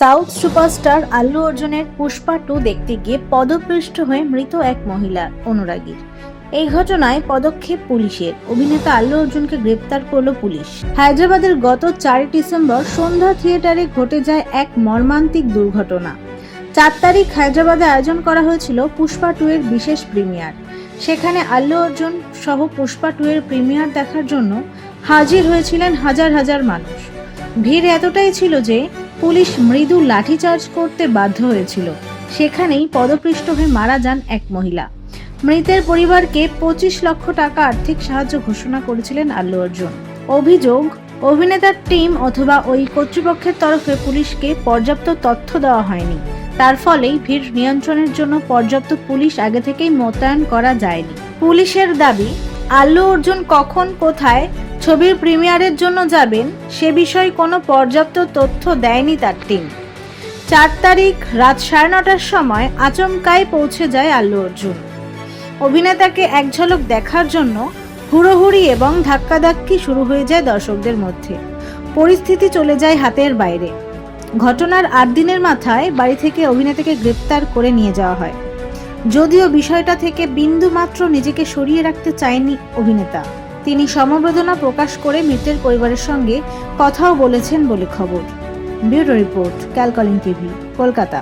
South superstar Allu অর্জুনের Pushpa two দেখতে গিয়ে পদপৃষ্ঠ হয়ে মৃত এক মহিলা, অনুরাগীর। এই ঘটনায় পদক্ষেপ পুলিশের। অভিনেতা আল্লু অর্জুনকে গ্রেপ্তার করল পুলিশ। হায়দ্রাবাদের গত চার ডিসেম্বর সন্ধ্যা থিয়েটারে ঘটে যায় এক মর্মান্তিক দুর্ঘটনা। চার তারিখ হায়দ্রাবাদে আয়োজন করা হয়েছিল পুষ্পা টু এর বিশেষ প্রিমিয়ার। সেখানে আল্লু অর্জুন সহ পুষ্পা টু এর প্রিমিয়ার দেখার জন্য হাজির হয়েছিলেন হাজার হাজার মানুষ। ভিড় এতটাই ছিল যে পুলিশ মৃদু লাঠিচার্জ করতে বাধ্য হয়েছিল। সেখানেই পদপৃষ্ট হয়ে মারা যান এক মহিলা। মৃতের পরিবারকে পঁচিশ লক্ষ টাকা আর্থিক সাহায্য ঘোষণা করেছিলেন আল্লু অর্জুন। অভিযোগ, অভিনেতার টিম অথবা ওই কর্তৃপক্ষের তরফে পুলিশকে পর্যাপ্ত তথ্য দেওয়া হয়নি। তার ফলেই ভিড় নিয়ন্ত্রণের জন্য পর্যাপ্ত পুলিশ আগে থেকেই মোতায়েন করা যায়নি। পুলিশের দাবি, আল্লু অর্জুন কখন, কোথায় ছবির প্রিমিয়ারের জন্য যাবেন, সে বিষয়ে কোনো পর্যাপ্ত তথ্য দেয়নি তার টিম চার তারিখ রাত সাড়ে নটার সময় আচমকায় পৌঁছে যায় আল্লু অর্জুন। অভিনেতাকে এক ঝলক দেখার জন্য হুড়োহুড়ি এবং ধাক্কাধাক্কি শুরু হয়ে যায় দর্শকদের মধ্যে। পরিস্থিতি চলে যায় হাতের বাইরে। ঘটনার আট দিনের মাথায় বাড়ি থেকে অভিনেতাকে গ্রেপ্তার করে নিয়ে যাওয়া হয়। যদিও বিষয়টা থেকে বিন্দু মাত্র নিজেকে সরিয়ে রাখতে চায়নি অভিনেতা। তিনি সমবেদনা প্রকাশ করে মৃতের পরিবারের সঙ্গে কথাও বলেছেন বলে খবর। ব্যুরো রিপোর্ট ক্যালকলিং টিভি, কলকাতা।